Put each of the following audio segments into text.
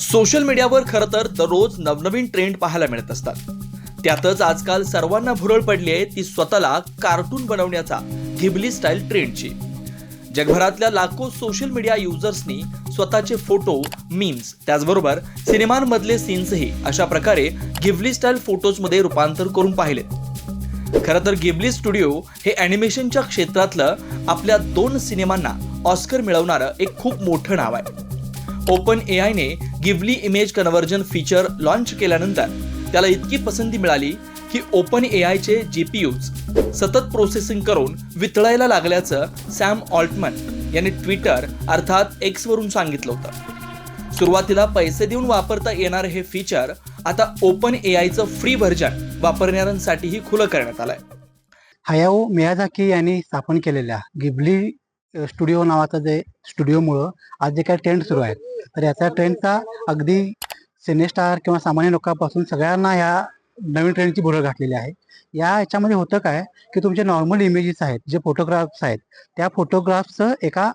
Social मीडियावर खरं तर दररोज नवनवीन ट्रेंड पाहायला मिळत असतात. त्यातच आजकाल सर्वांना भुरळ पडली आहे ती स्वतःला कार्टून बनवण्याचा घिबली स्टाईल ट्रेंडची. जगभरातल्या लाखो सोशल मीडिया युजर्सनी स्वतःचे फोटो मीम्स त्याचबरोबर सिनेमांमधले सीन्सही अशा प्रकारे गिबली स्टाईल फोटोजमध्ये रूपांतर करून पाहिलेत. खरं तर गिबली स्टुडिओ हे अॅनिमेशनच्या क्षेत्रातलं आपल्या दोन सिनेमांना ऑस्कर मिळवणारं एक खूप मोठं नाव आहे. Open A आयने Ghibli image conversion feature launch केल्यानंतर त्याला इतकी पसंती मिळाली की ओपन ए आयचे यूज सतत प्रोसेसिंग करून वितळायला लागल्याचं सॅम ऑल्टमन यांनी ट्विटर अर्थात एक्स वरून सांगितलं होतं. सुरुवातीला पैसे देऊन वापरता येणार हे फीचर आता ओपन ए आयचं फ्री व्हर्जन वापरणाऱ्यांसाठीही खुलं करण्यात आलंय. हयाओ मियाझाकी यांनी स्थापन केलेल्या गिबली स्टुडिओ नावाचा जे स्टुडिओमुळं आज जे काही ट्रेंड सुरू आहेत तर याचा ट्रेंडचा अगदी सिनेस्टार किंवा सामान्य लोकांपासून सगळ्यांना ह्या नवीन ट्रेंडची भुरळ घातलेली आहे. या याच्यामध्ये होतं काय की तुमचे नॉर्मल इमेजेस आहेत जे फोटोग्राफ्स आहेत त्या फोटोग्राफ्सचं एका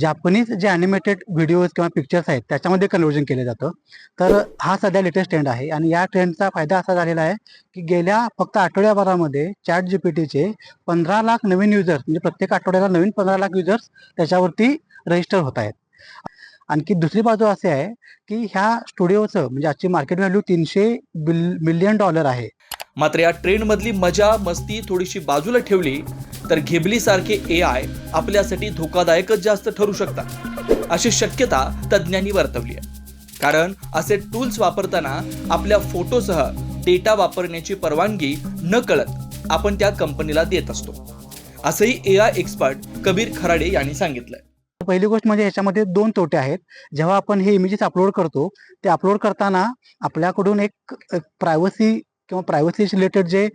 जापनीज जे ॲनिमेटेड व्हिडिओज किंवा पिक्चर्स आहेत त्याच्यामध्ये कन्वर्जन केलं जातं. तर हा सध्या लेटेस्ट ट्रेंड आहे आणि या ट्रेंडचा फायदा असा झालेला आहे की गेल्या फक्त आठवड्याभरामध्ये चॅट जीपीटीचे पंधरा लाख नवीन युजर्स म्हणजे प्रत्येक आठवड्याला नवीन पंधरा लाख युजर्स त्याच्यावरती रजिस्टर होत आहेत. आणखी दुसरी बाजू असे आहे की ह्या स्टुडिओचं म्हणजे आजची मार्केट व्हॅल्यू तीनशे बिल मिलियन डॉलर आहे. मात्र या ट्रेंडमधली मजा मस्ती थोडीशी बाजूला ठेवली तर घिबली सारखे ए आय आपल्यासाठी धोकादायकच जास्त ठरू शकतात. अशी शक्यता तज्ज्ञांनी वर्तवली आहे. कारण असे टूल्स वापरताना आपल्या फोटोसह डेटा वापरण्याची परवानगी न कळत आपण त्या कंपनीला देत असतो. असंही A I expert Kabir Kharade यांनी सांगितलंय. पहिली गोष्ट म्हणजे ह्याच्यामध्ये दोन तोटे आहेत. जेव्हा आपण हे इमेजेस अपलोड करतो ते अपलोड करताना आपल्याकडून एक प्रायव्हसी किंवा प्रायव्हसी रिलेटेड जे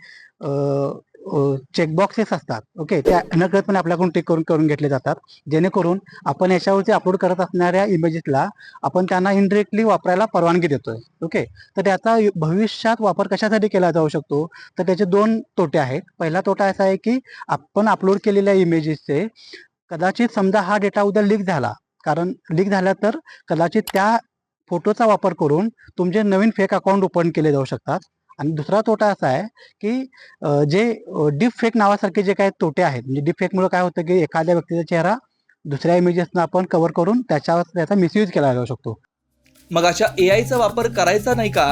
चेकबॉक्सेस असतात ओके त्या नकळतपणे आपल्याकडून टिक करून करून घेतले जातात. जेणेकरून आपण याच्यावरती अपलोड करत असणाऱ्या इमेजेसला आपण त्यांना इनडिरेक्टली वापरायला परवानगी देतोय ओके तर त्याचा भविष्यात वापर कशासाठी केला जाऊ शकतो? तर त्याचे दोन तोटे आहेत. पहिला तोटा असा आहे की आपण अपलोड केलेल्या इमेजेसचे कदाचित समजा हा डेटा उद्या लीक झाला कारण लीक झाला तर कदाचित त्या फोटोचा वापर करून तुमचे नवीन फेक अकाउंट ओपन केले जाऊ शकतात. आणि दुसरा तोटा असा आहे की जे डीप फेक नावासारखे जे काही तोटे आहेत म्हणजे डीप फेकमुळे काय होतं की एखाद्या व्यक्तीचा चेहरा दुसऱ्या इमेजेसनं आपण कव्हर करून त्याच्यावर त्याचा मिसयूज केला जाऊ शकतो. मग अशा ए आयचा वापर करायचा नाही का?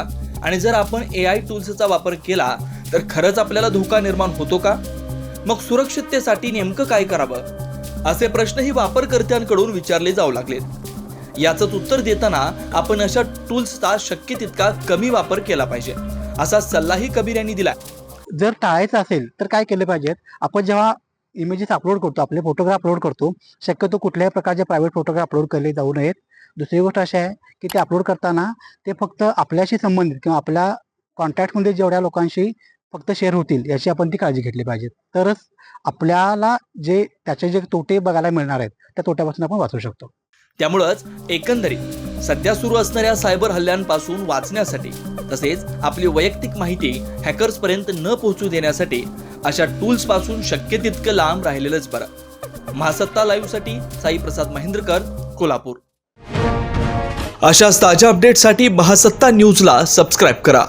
आणि जर आपण ए आय टूल्सचा वापर केला तर खरंच आपल्याला धोका निर्माण होतो का? मग सुरक्षिततेसाठी नेमकं काय करावं? असे प्रश्नही वापरकर्त्यांकडून विचारले जाऊ लागलेत याचंच उत्तर देताना आपण अशा टूल्सचा शक्य तितका कमी वापर केला पाहिजे असा सल्लाही कबीर यांनी दिला जर टाळायचं असेल तर काय केलं पाहिजेत? आपण जेव्हा इमेजेस अपलोड करतो आपले फोटोग्राफ अपलोड करतो शक्यतो कुठल्याही प्रकारचे प्रायव्हेट फोटोग्राफ अपलोड केले जाऊ नयेत. दुसरी गोष्ट अशी आहे की ते अपलोड करताना ते फक्त आपल्याशी संबंधित किंवा आपल्या कॉन्टॅक्टमध्ये जेवढ्या लोकांशी फक्त शेअर होतील याची आपण ती काळजी घेतली पाहिजे. तरच आपल्याला जे त्याचे जे तोटे बघायला मिळणार आहेत त्या तोट्यापासून आपण वाचू शकतो. त्यामुळंच एकंदरीत सध्या सुरू असणाऱ्या सायबर हल्ल्यांपासून वाचण्यासाठी तसेच आपली वैयक्तिक माहिती हॅकर्सपर्यंत न पोहोचू देण्यासाठी अशा टूल्सपासून शक्य तितकं लांब राहिलेलंच बरं. महासत्ता लाईव्हसाठी साई प्रसाद महेंद्रकर कोल्हापूर. अशाच ताज्या अपडेटसाठी महासत्ता न्यूजला सबस्क्राईब करा.